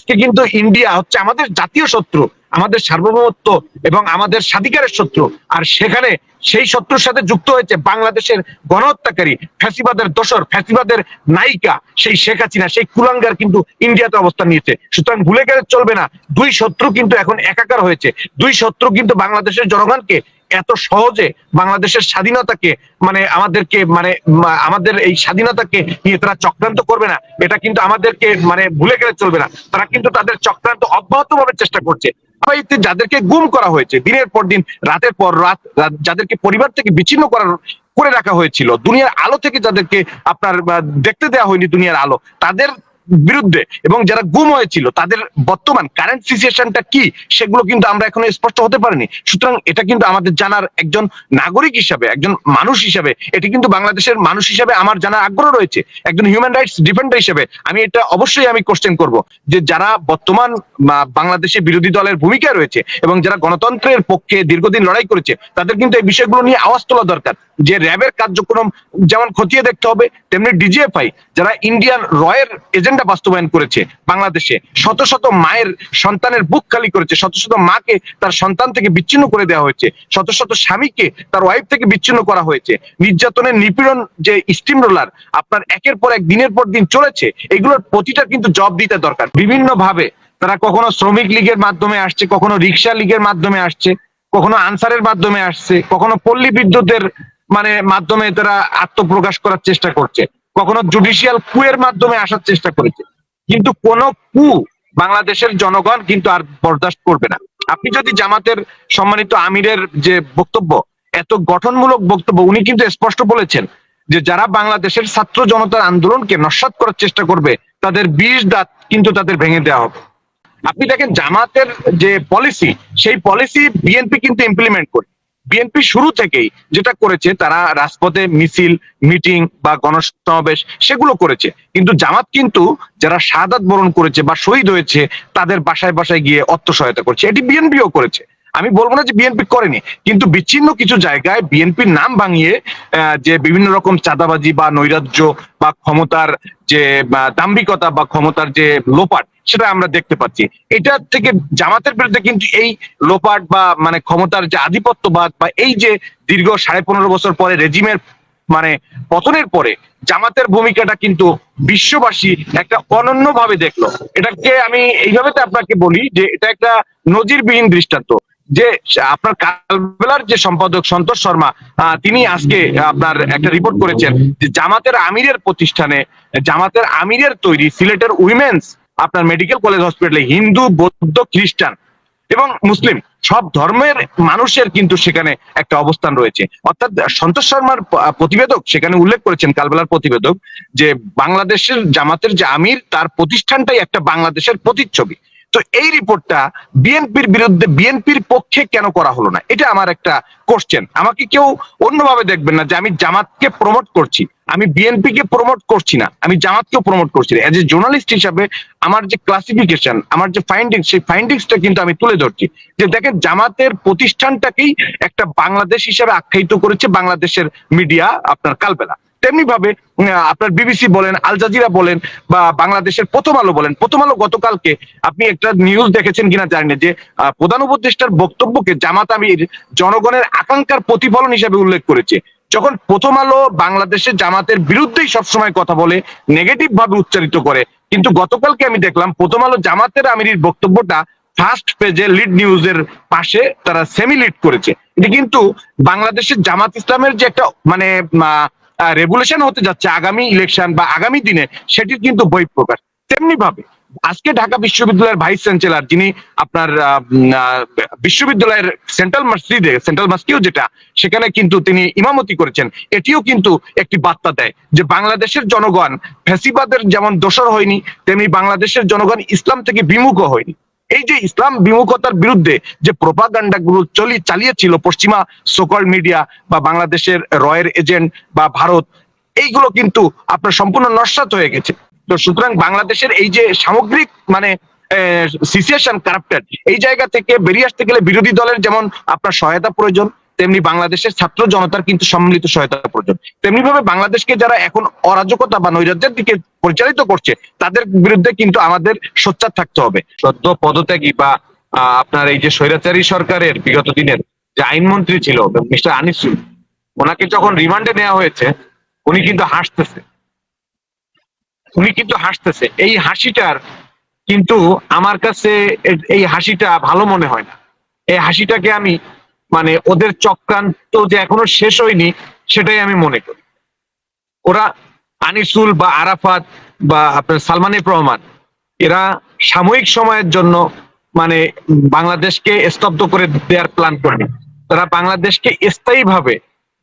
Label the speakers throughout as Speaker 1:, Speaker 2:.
Speaker 1: আজকে কিন্তু ইন্ডিয়া হচ্ছে আমাদের জাতীয় শত্রু, আমাদের সার্বভৌমত্ব এবং আমাদের স্বাধিকারের শত্রু। আর সেখানে সেই শত্রুর সাথে যুক্ত হয়েছে বাংলাদেশের গণহত্যাকারী, ফ্যাসিবাদের দোসর ফ্যাসিবাদের নায়িকা সেই শেখ হাসিনা, সেই কুলাঙ্গার কিন্তু ইন্ডিয়াতে অবস্থান নিয়েছে। সুতরাং ভুলে গেলে চলবে না। দুই শত্রু কিন্তু এখন একাকার হয়েছে। দুই শত্রু কিন্তু বাংলাদেশের জনগণকে এত সহজে বাংলাদেশের স্বাধীনতাকে মানে আমাদেরকে মানে আমাদের এই স্বাধীনতাকে নিয়ে তারা চক্রান্ত করবে না, এটা কিন্তু আমাদেরকে মানে ভুলে গেলে চলবে না। তারা কিন্তু তাদের চক্রান্ত অব্যাহত ভাবে চেষ্টা করছে। যাদেরকে গুম করা হয়েছে, দিনের পর দিন, রাতের পর রাত যাদেরকে পরিবার থেকে বিচ্ছিন্ন করার করে রাখা হয়েছিল, দুনিয়ার আলো থেকে যাদেরকে আপনার দেখতে দেওয়া হয়নি দুনিয়ার আলো, তাদের বিরুদ্ধে এবং যারা গুম হয়েছিল, তাদের বর্তমান কারেন্ট সিচুয়েশনটা কি, সেগুলো কিন্তু আমরা এখনও স্পষ্ট হতে পারিনি। সুতরাং এটা কিন্তু আমাদের জানার একজন নাগরিক হিসাবে, একজন মানুষ হিসাবে, এটি কিন্তু বাংলাদেশের মানুষ হিসাবে আমার জানার আগ্রহ রয়েছে, একজন হিউম্যান রাইটস ডিফেন্ডার হিসেবে। আমি এটা অবশ্যই আমি কোশ্চেন করব, যে যারা বর্তমান বাংলাদেশে বিরোধী দলের ভূমিকা রয়েছে এবং যারা গণতন্ত্রের পক্ষে দীর্ঘদিন লড়াই করেছে, তাদের কিন্তু এই বিষয়গুলো নিয়ে আওয়াজ তোলা দরকার। যে র্যাবের কার্যক্রম যেমন খতিয়ে দেখতে হবে, তেমনি ডিজিএফআই যারা ইন্ডিয়ান রয়ের এজেন্ডা বাস্তবায়ন করেছে বাংলাদেশে। শত শত মায়ের সন্তানের বুক খালি করেছে, শত শত মাকে তার সন্তান থেকে বিচ্ছিন্ন করে দেওয়া হয়েছে, শত শত স্বামীকে তার ওয়াইফ থেকে বিচ্ছিন্ন করা হয়েছে। নির্যাতনের নিপীড়ন যে স্টিম রোলার আপনার একের পর এক দিনের পর দিন চলেছে, এগুলোর প্রতিটা কিন্তু জব দিতে দরকার। বিভিন্ন ভাবে তারা কখনো শ্রমিক লীগের মাধ্যমে আসছে, কখনো রিক্সা লীগের মাধ্যমে আসছে, কখনো আনসারের মাধ্যমে আসছে, কখনো পল্লী বিদ্যুতের মানে মাধ্যমে তারা আত্মপ্রকাশ করার চেষ্টা করছে। কখনো জুডিশিয়াল কুয়ের মাধ্যমে আসার চেষ্টা করেছে। কিন্তু কোন কু বাংলাদেশের জনগণ কিন্তু আর বরদাস্ত করবে না। আপনি যদি জামাতের সম্মানিত আমিরের যে বক্তব্য, এত গঠনমূলক বক্তব্য, উনি কিন্তু স্পষ্ট বলেছেন যে যারা বাংলাদেশের ছাত্র জনতার আন্দোলনকে নস্বাত করার চেষ্টা করবে, তাদের বিষ দাঁত কিন্তু তাদের ভেঙে দেওয়া হবে। আপনি দেখেন, জামাতের যে পলিসি সেই পলিসি বিএনপি কিন্তু ইমপ্লিমেন্ট করে বিএনপি শুরু থেকেই যেটা করেছে, তারা রাজপথে মিছিল, মিটিং বা গণসমাবেশ সেগুলো করেছে। কিন্তু জামাত কিন্তু যারা শাহাদাত বরণ করেছে বা শহীদ হয়েছে, তাদের বাসায় বাসায় গিয়ে অর্থ সহায়তা করছে। এটি বিএনপিও করেছে। আমি বলব না যে বিএনপি করেনি, কিন্তু বিচ্ছিন্ন কিছু জায়গায় বিএনপির নাম ভাঙিয়ে যে বিভিন্ন রকম চাঁদাবাজি বা নৈরাজ্য বা ক্ষমতার যে দাম্ভিকতা বা ক্ষমতার যে লোপাট, সেটা আমরা দেখতে পাচ্ছি। এটা থেকে জামাতের বিরুদ্ধে কিন্তু এই লোপাট বা মানে ক্ষমতার যে আধিপত্যবাদ বা এই যে দীর্ঘ সাড়ে পনেরো বছর পরে রেজিমের মানে পতনের পরে জামাতের ভূমিকাটা কিন্তু বিশ্ববাসী একটা অনন্য ভাবে দেখল। এটাকে আমি এইভাবে আপনাকে বলি যে এটা একটা নজিরবিহীন দৃষ্টান্ত। যে আপনার কালবেলার যে সম্পাদক সন্তোষ শর্মা তিনি আজকে আপনার একটা রিপোর্ট করেছেন যে জামাতের আমিরের প্রতিষ্ঠানে, জামাতের আমিরের তৈরি সিলেটের উইমেন্স আপনার মেডিকেল কলেজ হসপিটালে হিন্দু, বৌদ্ধ, খ্রিস্টান এবং মুসলিম সব ধর্মের মানুষের কিন্তু সেখানে একটা অবস্থান রয়েছে। অর্থাৎ সন্তোষ শর্মার প্রতিবেদক সেখানে উল্লেখ করেছেন কালবেলার প্রতিবেদক যে বাংলাদেশের জামাতের যে আমির তার প্রতিষ্ঠানটাই একটা বাংলাদেশের প্রতিচ্ছবি। তো এই রিপোর্টটা বিএনপির বিরুদ্ধে বিএনপির পক্ষে কেন করা হলো না? এটা আমার একটা কোশ্চেন আমাকে কেউ অন্যভাবে দেখবেন না যে আমি জামাতকে প্রমোট করছি। আমি বিএনপি কে প্রমোট করছি না। আমি জামাতকেও প্রমোট করছি না। এজ এ জার্নালিস্ট হিসাবে আমার যে ক্লাসিফিকেশন আমার যে ফাইন্ডিংস সেই ফাইন্ডিংসটা কিন্তু আমি তুলে ধরছি। যে দেখেন, জামাতের প্রতিষ্ঠানটাকেই একটা বাংলাদেশ হিসাবে আখ্যায়িত করেছে বাংলাদেশের মিডিয়া আপনার কালবেলা। তেমনি ভাবে আপনার বিবিসি বলেন, আল জাজিরা বলেন, বা বাংলাদেশের প্রথম আলো বলেন, প্রথম আলো গতকালকে আপনি একটা নিউজ দেখেছেন কিনা জানি যে প্রধান উপদেষ্টার বক্তব্যকে জামাত আমির জনগণের আকাঙ্ক্ষার প্রতিফলন হিসেবে উল্লেখ করেছে। যখন প্রথম আলো বাংলাদেশের জামাতের বিরুদ্ধেই সবসময় কথা বলে নেগেটিভ ভাবে উচ্চারিত করে। কিন্তু গতকালকে আমি দেখলাম, প্রথম আলো জামাতের আমিরির বক্তব্যটা ফার্স্ট পেজে লিড নিউজের পাশে তারা সেমি লিড করেছে। এটা কিন্তু বাংলাদেশের জামাত ইসলামের যে একটা মানে রেগুলেশন হতে যাচ্ছে আগামী ইলেকশন বা আগামী দিনে, সেটির কিন্তু বই প্রকাশ। তেমনি ভাবে আজকে ঢাকা বিশ্ববিদ্যালয়ের ভাইস চ্যান্সেলর যিনি আপনার বিশ্ববিদ্যালয়ের সেন্ট্রাল মসজিদে সেন্ট্রাল মস্কিও যেটা, সেখানে কিন্তু তিনি ইমামতি করেছেন। এটিও কিন্তু একটি বার্তা দেয় যে বাংলাদেশের জনগণ ফ্যাসিবাদের যেমন দোষর হয়নি, তেমনি বাংলাদেশের জনগণ ইসলাম থেকে বিমুখ হয়নি। এই যে ইসলাম বিমুখতার বিরুদ্ধে যে প্রোপাগান্ডা গুলো চলি চালিয়েছিল পশ্চিমা সোকল মিডিয়া বা বাংলাদেশের রয়ের এজেন্ট বা ভারত, এইগুলো কিন্তু আপনার সম্পূর্ণ নস্বাত হয়ে গেছে। তো সুতরাং বাংলাদেশের এই যে সামগ্রিক মানে সিচুয়েশন কারাপ্টেড এই জায়গা থেকে বেরিয়ে আসতে গেলে বিরোধী দলের যেমন আপনার সহায়তা প্রয়োজন তেমনি বাংলাদেশের ছাত্র জনতার কিন্তু সম্মিলিত সহায়তা প্রয়োজন। তেমনি ভাবে বাংলাদেশকে যারা এখন অরাজকতা বা নৈরাজ্যের দিকে পরিচালিত করছে, তাদের বিরুদ্ধে কিন্তু আমাদের সোচ্চার থাকতে হবে। সদ্য পদত্যাগী বা আপনার এই যে স্বৈরাচারী সরকারের বিগত দিনের যে আইনমন্ত্রী ছিল, মিস্টার আনিসুল ওনাকে যখন রিমান্ডে নেওয়া হয়েছে, উনি কিন্তু হাসতেছে। উনি কিন্তু হাসতেছে। এই হাসিটার কিন্তু আমার কাছে এই হাসিটা ভালো মনে হয় না। এই হাসিটাকে আমি মানে ওদের চক্রান্ত যে এখনও শেষ হয়নি, সেটাই আমি মনে করি। ওরা আনিসুল বা আরাফাত বা আপনার সালমান রহমান, এরা সাময়িক সময়ের জন্য মানে বাংলাদেশকে স্তব্ধ করে দেওয়ার প্ল্যান করেনি তারা বাংলাদেশকে স্থায়ীভাবে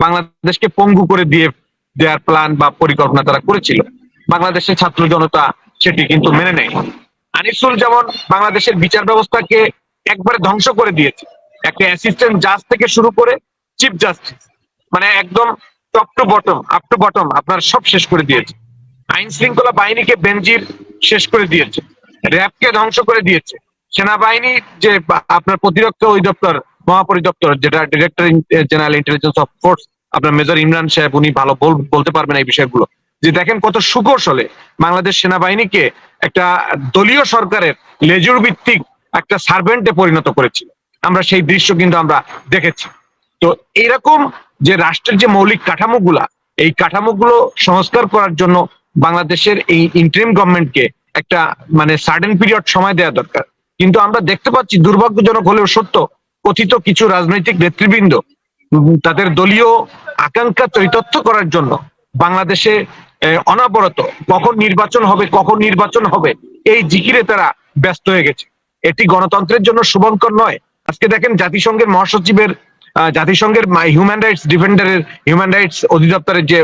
Speaker 1: বাংলাদেশকে পঙ্গু করে দিয়ে দেওয়ার প্ল্যান বা পরিকল্পনা তারা করেছিল। বাংলাদেশের ছাত্র জনতা সেটি কিন্তু মেনে নেয় আনিসুল যেমন বাংলাদেশের বিচার ব্যবস্থাকে একবারে ধ্বংস করে দিয়েছে একটা অ্যাসিস্ট্যান্ট জাজ থেকে শুরু করে চিফ জাস্টিস মানে একদম top to bottom up to bottom আপনার সব শেষ করে দিয়েছে। আইন শৃঙ্খলা বাহিনীকে বেঞ্জির শেষ করে দিয়েছে, র্যাবকে ধ্বংস করে দিয়েছে। সেনাবাহিনী যে আপনার প্রতিরক্ষা অধিদপ্তর, মহাপরিদপ্তর, যেটা director general intelligence of force আপনার মেজর ইমরান সাহেব, উনি ভালো বলতে পারবেন এই বিষয়গুলো। যে দেখেন কত সুকৌশলে বাংলাদেশ সেনাবাহিনীকে একটা দলীয় সরকারের লেজুর ভিত্তিক একটা সার্ভেন্টে পরিণত করেছিল। আমরা সেই দৃশ্য কিন্তু আমরা দেখেছি। তো এরকম যে রাষ্ট্রের যে মৌলিক কাঠামোগুলা, এই কাঠামোগুলো সংস্কার করার জন্য বাংলাদেশের এই ইন্টারিম গভর্নমেন্টকে একটা মানে সার্টেন পিরিয়ড সময় দেওয়া দরকার। কিন্তু আমরা দেখতে পাচ্ছি দুর্ভাগ্যজনক হলেও সত্য, কথিত কিছু রাজনৈতিক নেতৃবৃন্দ তাদের দলীয় আকাঙ্ক্ষা চরিতার্থ করার জন্য বাংলাদেশে অনবরত কখন নির্বাচন হবে, কখন নির্বাচন হবে, এই জিকিরে তারা ব্যস্ত হয়ে গেছে। এটি গণতন্ত্রের জন্য শুভঙ্কর নয় আজকে দেখেন জাতিসংঘের মহাসচিবের জাতিসংঘের হিউম্যান রাইটস ডিফেন্ডারের হিউম্যান রাইটস অধিদপ্তরের যে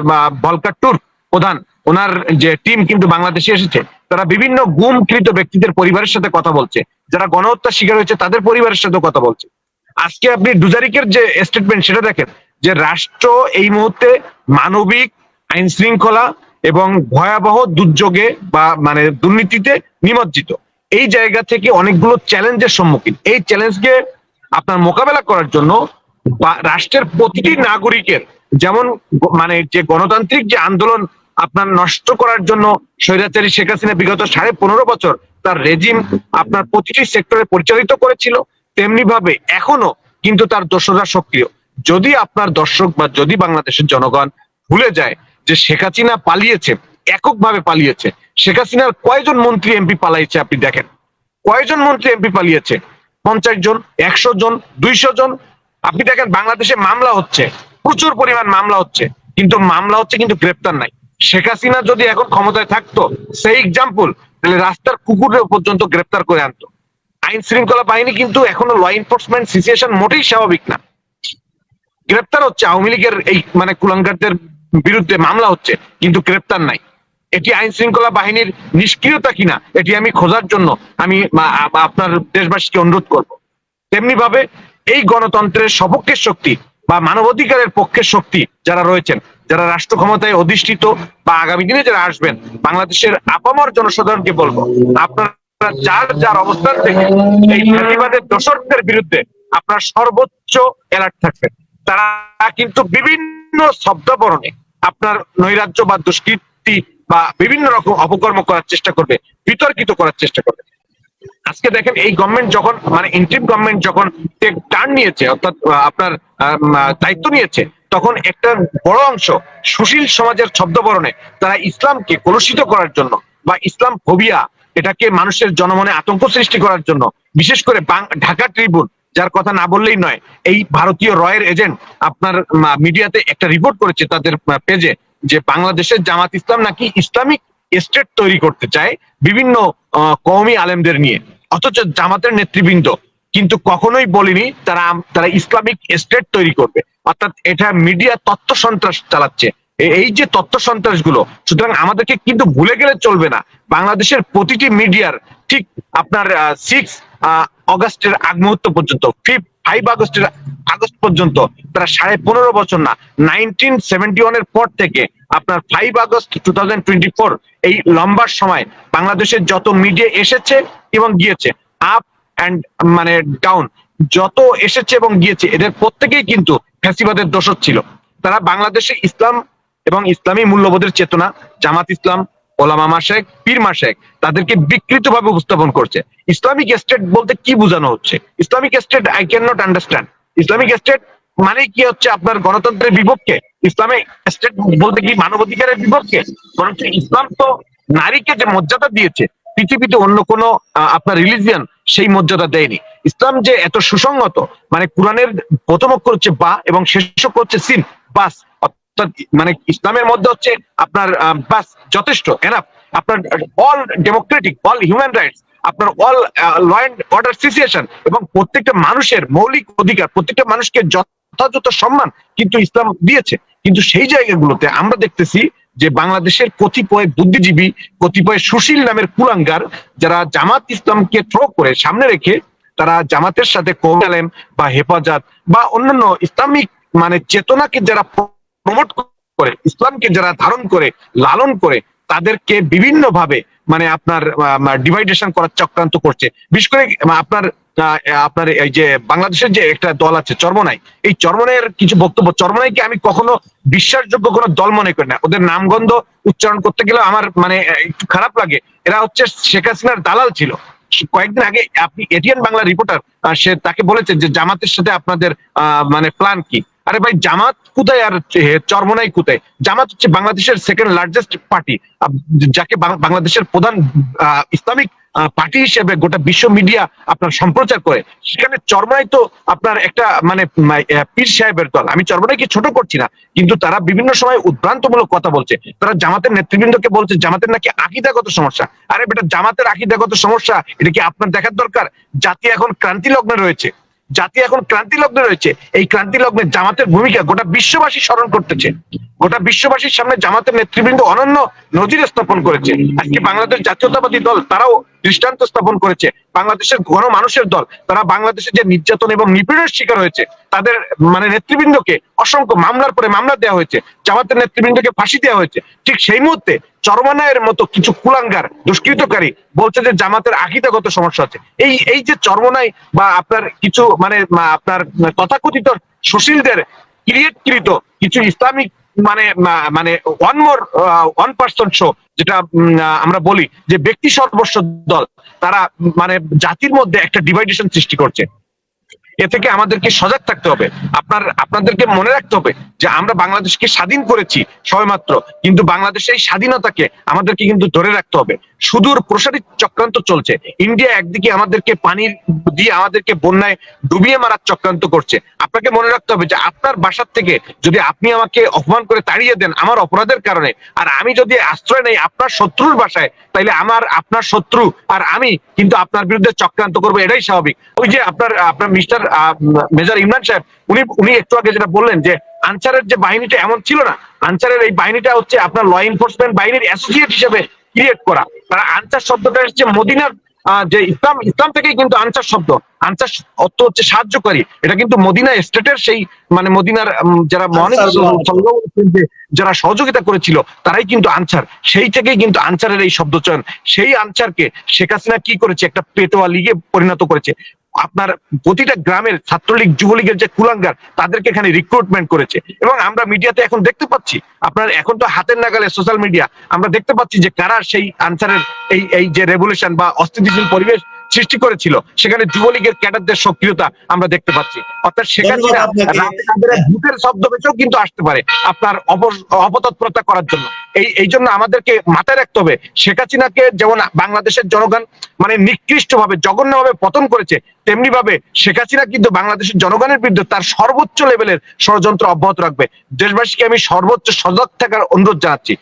Speaker 1: বলকার টুর প্রধান, ওনার যে টিম কিন্তু বাংলাদেশে এসেছে। তারা বিভিন্ন গুমকৃত ব্যক্তিদের পরিবারের সাথে কথা বলছে। যারা গণহত্যার শিকার হয়েছে, তাদের পরিবারের সাথে কথা বলছে। আজকে আপনি ডুজারিকের যে স্টেটমেন্ট সেটা দেখেন যে রাষ্ট্র এই মুহূর্তে মানবিক আইন শৃঙ্খলা এবং ভয়াবহ দুর্যোগে বা মানে দুর্নীতিতে নিমজ্জিত। এই জায়গা থেকে অনেকগুলো চ্যালেঞ্জের সম্মুখীন। এই চ্যালেঞ্জকে আপনার মোকাবেলা করার জন্য রাষ্ট্রের প্রতিটি নাগরিকের যেমন মানে যে গণতান্ত্রিক যে আন্দোলন আপনার নষ্ট করার জন্য স্বৈরাচারী শেখ হাসিনা বিগত সাড়ে পনেরো বছর তার রেজিম আপনার প্রতিটি সেক্টরে পরিচালিত করেছিল তেমনি ভাবে এখনও কিন্তু তার দোসররা সক্রিয়। যদি আপনার দর্শক বা যদি বাংলাদেশের জনগণ ভুলে যায় যে শেখ হাসিনা পালিয়েছে এককভাবে পালিয়েছে। শেখ হাসিনার কয়জন মন্ত্রী এমপি পালাইছে আপনি দেখেন। কয়জন মন্ত্রী এমপি পালিয়েছে? পঞ্চাশ জন, একশো জন, দুইশো জন। আপনি দেখেন বাংলাদেশে মামলা হচ্ছে, প্রচুর পরিমাণ মামলা হচ্ছে। কিন্তু মামলা হচ্ছে কিন্তু গ্রেপ্তার নাই। শেখ হাসিনা যদি এখন ক্ষমতায় থাকতো, সেই এক্সাম্পল তাহলে রাস্তার কুকুরের পর্যন্ত গ্রেপ্তার করে আনতো। আইন শৃঙ্খলা বাহিনী কিন্তু এখনও ল এনফোর্সমেন্ট সিচুয়েশন মোটেই স্বাভাবিক না। গ্রেপ্তার হচ্ছে, আওয়ামী লীগের এই মানে কুলাঙ্গারদের বিরুদ্ধে মামলা হচ্ছে, কিন্তু গ্রেপ্তার নাই। এটি আইন শৃঙ্খলা বাহিনীর নিষ্ক্রিয়তা কিনা, এটি আমি খোঁজার জন্য আমি আপনার দেশবাসীকে অনুরোধ করব। তেমনি ভাবে এই গণতন্ত্রের সপক্ষের শক্তি বা মানবাধিকারের পক্ষের শক্তি যারা রয়েছেন, যারা রাষ্ট্র ক্ষমতায় অধিষ্ঠিত বা আগামী দিনে যারা আসবেন, বাংলাদেশের আপামর জনসাধারণকে বলব, আপনারা যার যার অবস্থান থেকে এই ফ্যাসিবাদের দোষরদের বিরুদ্ধে আপনার সর্বোচ্চ অ্যালার্ট থাকবেন। তারা কিন্তু বিভিন্ন শব্দাবরণে আপনার নৈরাজ্য বা দুষ্কৃতি বা বিভিন্ন রকম অপকর্ম করার চেষ্টা করবে, বিতর্কিত করার চেষ্টা করবে। আজকে দেখেন এই গভর্নমেন্ট যখন মানে ইন্টারিম গভর্নমেন্ট যখন টার্ন নিয়েছে, অর্থাৎ আপনার দায়িত্ব নিয়েছে, তখন একটা বড় অংশ সুশীল সমাজের ছদ্মবরণে তারা ইসলামকে কলুষিত করার জন্য বা ইসলাম ফোবিয়া এটাকে মানুষের জনমনে আতঙ্ক সৃষ্টি করার জন্য, বিশেষ করে ঢাকা ট্রিবিউন যার কথা না বললেই নয়, এই ভারতীয় রয়ের এজেন্ট আপনার মিডিয়াতে একটা রিপোর্ট করেছে তাদের পেজে যে বাংলাদেশের জামাত ইসলাম নাকি ইসলামিক স্টেট তৈরি করতে চায় বিভিন্ন কওমি আলেমদের নিয়ে। অথচ জামাতের নেতৃবৃন্দ কিন্তু কখনোই বলিনি তারা তারা ইসলামিক স্টেট তৈরি করবে। অর্থাৎ এটা মিডিয়া তথ্য সন্ত্রাস চালাচ্ছে। এই যে তথ্য সন্ত্রাসগুলো সুতরাং আমাদেরকে কিন্তু ভুলে গেলে চলবে না। বাংলাদেশের প্রতিটি মিডিয়ার ঠিক আপনার সিক্স অগাস্টের আগ মুহূর্ত পর্যন্ত ফিফ ফাইভ আগস্টের আগস্ট পর্যন্ত, তারা সাড়ে পনেরো বছর না নাইনটিন সেভেন্টি ওয়ানের পর থেকে আপনার five August two thousand twenty four এই লম্বার সময় বাংলাদেশের যত মিডিয়া এসেছে এবং গিয়েছে আপ অ্যান্ড মানে ডাউন যত এসেছে এবং গিয়েছে, এদের প্রত্যেকেই কিন্তু ফ্যাসিবাদের দোষর ছিল। তারা বাংলাদেশে ইসলাম এবং ইসলামী মূল্যবোধের চেতনা, জামাত ইসলাম ওলামা মাশেক, পীর মাশেক, তাদেরকে উপস্থাপন করছে। ইসলামিক স্টেট বলতে কি বোঝানো হচ্ছে? Islamic state I can not understand Islamic state মানে কি হচ্ছে আপনার গণতন্ত্রের বিপক্ষে? ইসলামিক স্টেট বলতে কি মানবাধিকারের বিপক্ষে? বরঞ্চ ইসলাম তো নারীকে যে মর্যাদা দিয়েছে, পৃথিবীতে অন্য কোনো আপনার রিলিজিয়ান সেই মর্যাদা দেয়নি। ইসলাম যে এত সুসংগত মানে কোরআনের প্রথম অক্ষর হচ্ছে বা এবং শেষ অক্ষর হচ্ছে সিন, বাস। মানে ইসলামের মধ্যে হচ্ছে আপনার বাস যথেষ্ট এনাফ আপনার all democratic all human rights আপনার all law and order situation এবং প্রত্যেকটা মানুষের মৌলিক অধিকার, প্রত্যেকটা মানুষকে যথাযথ সম্মান কিন্তু ইসলাম দিয়েছে। কিন্তু সেই জায়গাগুলোতে আমরা দেখতেছি যে বাংলাদেশের কতিপয় বুদ্ধিজীবী, কতিপয় সুশীল নামের কুলাঙ্গার যারা জামাত ইসলামকে থ্রো করে সামনে রেখে, তারা জামাতের সাথে কোয়ালেম বা হেফাজত, বা অন্যান্য ইসলামিক মানে চেতনাকে যারা প্রমোট করে, ইসলামকে যারা ধারণ করে, লালন করে, তাদেরকে বিভিন্ন ভাবে মানে আপনার ডিভাইডেশন করার চক্রান্ত করছে। বিশেষ করে আপনার আপনার এই যে বাংলাদেশের যে একটা দল আছে, চর্মনাই, এই চর্মনাইয়ের কিছু বক্তব্য, চর্মনাইকে আমি কখনো বিশ্বাসযোগ্য কোনো দল মনে করি না। ওদের নামগন্ধ উচ্চারণ করতে গেলে আমার মানে একটু খারাপ লাগে। এরা হচ্ছে শেখ হাসিনার দালাল ছিল। কয়েকদিন আগে আপনি এটিএন বাংলা রিপোর্টার সে তাকে বলেছে যে জামাতের সাথে আপনাদের মানে প্ল্যান কি? আরে ভাই, জামাত কোথায় আর চরমনাই কোথায়? জামাত হচ্ছে বাংলাদেশের সেকেন্ড লার্জেস্ট পার্টি যাকে বাংলাদেশের প্রধান ইসলামিক পার্টি হিসেবে গোটা বিশ্ব মিডিয়া আপনার সম্প্রচার করে। সেখানে চরমনাই তো আপনার একটা মানে পীর সাহেবের দল। আমি চরমনাইকে ছোট করছি না, কিন্তু তারা বিভিন্ন সময় উদ্ভ্রান্তমূলক কথা বলছে। তারা জামাতের নেতৃবৃন্দকে বলছে, জামাতের নাকি আকিদাগত সমস্যা। আরে বেটা, জামাতের আকিদাগত সমস্যা, এটা কি আপনার দেখার দরকার? জাতি এখন ক্রান্তি লগ্নে রয়েছে। জাতি এখন ক্রান্তি লগ্নে রয়েছে। এই ক্রান্তি লগ্নে জামাতের ভূমিকা গোটা বিশ্ববাসী স্মরণ করতেছে। গোটা বিশ্ববাসীর সামনে জামাতের নেতৃবৃন্দ অনন্য নজির স্থাপন করেছে। আজকে বাংলাদেশ জাতীয়তাবাদী দল, তারাও দৃষ্টান্ত স্থাপন করেছে। বাংলাদেশের ঘন মানুষের দল, তারা বাংলাদেশের যে নির্যাতন এবং নিপীড়নের শিকার হয়েছে, তাদের মানে নেতৃবৃন্দকে অসংখ্য মামলার পরে মামলা দেওয়া হয়েছে, জামাতের নেতৃবৃন্দকে ফাঁসি দেওয়া হয়েছে। ঠিক সেই মুহূর্তে চরমানায়ের মতো কিছু কুলাঙ্গার, দুষ্কৃতকারী বলছে যে জামাতের আকিদাগত সমস্যা আছে। এই এই যে চরমনাই বা আপনার কিছু মানে আপনার তথাকথিত সুশীলদের ক্রিয়েটকৃত কিছু ইসলামিক মানে মানে one more one person show যেটা আমরা বলি যে ব্যক্তি সর্বস্ব দল, তারা মানে জাতির মধ্যে একটা ডিভাইডেশন সৃষ্টি করছে। এ থেকে আমাদেরকে সজাগ থাকতে হবে। আপনার, আপনাদেরকে মনে রাখতে হবে যে আমরা বাংলাদেশকে স্বাধীন করেছি সবেমাত্র, কিন্তু বাংলাদেশের এই স্বাধীনতাকে আমাদেরকে কিন্তু ধরে রাখতে হবে। সুদূর প্রসারিত চক্রান্ত চলছে। ইন্ডিয়া একদিকে আমাদেরকে পানি দিয়ে আমাদেরকে বন্যায় ডুবিয়ে মারার চক্রান্ত করছে। আপনাকে মনে রাখতে হবে যে আপনার বাসার থেকে যদি আপনি আমাকে অপমান করে তাড়িয়ে দেন আমার অপরাধের কারণে, আর আমি যদি আশ্রয় নেই আপনার শত্রুর বাসায়, তাইলে আমার, আপনার শত্রু আর আমি কিন্তু আপনার বিরুদ্ধে চক্রান্ত করব, এটাই স্বাভাবিক। ওই যে আপনার আপনার মিস্টার মেজর ইমরান সাহেব উনি উনি একটু আগে যেটা বললেন যে আনসারের যে বাহিনীটা এমন ছিল না আনসারের এই বাহিনীটা হচ্ছে আপনার ল এনফোর্সমেন্ট বাহিনীর অ্যাসোসিয়েট হিসেবে ক্রিয়েট করা। তারা আনসার শব্দটা হচ্ছে মদিনার যে ইসলাম ইসলাম থেকেই কিন্তু আনসার শব্দ। আনসার অর্থ হচ্ছে সাহায্যকারী। এটা কিন্তু মদিনা স্টেটের সেই মানে মদিনার যারা যারা সহযোগিতা করেছিল তারাই কিন্তু আনসার। সেই থেকেই কিন্তু আনসারের এই শব্দ চয়ন সেই আনসারকে শেখ হাসিনা কি করেছে? একটা পেটোয়া লিগে পরিণত করেছে। আপনার প্রতিটা গ্রামের ছাত্রলীগ, যুবলীগের যে কুলাঙ্গার, তাদেরকে এখানে রিক্রুটমেন্ট করেছে। এবং আমরা মিডিয়াতে এখন দেখতে পাচ্ছি, আপনার এখন তো হাতের নাগালে সোশ্যাল মিডিয়া আমরা দেখতে পাচ্ছি যে কারা সেই আনসারের এই এই যে রেভলিউশন বা অস্থিতিশীল পরিবেশ সৃষ্টি করেছিল সেখানে যুবলীগের ক্যাডারদের সক্রিয়তা আমরা দেখতে পাচ্ছি। অর্থাৎ শেখ হাসিনা
Speaker 2: আপনাকে।
Speaker 1: ভূতের শব্দ বেঁচেও কিন্তু আসতে পারে আপনার অপতৎপরতা করার জন্য। এই এই জন্য আমাদেরকে মাথায় রাখতে হবে শেখ হাসিনাকে যেমন বাংলাদেশের জনগণ মানে নিকৃষ্ট ভাবে জঘন্য ভাবে পতন করেছে তেমনি ভাবে শেখ হাসিনা কিন্তু বাংলাদেশের জনগণের বিরুদ্ধে তার সর্বোচ্চ লেভেলের ষড়যন্ত্র অব্যাহত রাখবে। দেশবাসীকে আমি সর্বোচ্চ সজাগ থাকার অনুরোধ জানাচ্ছি।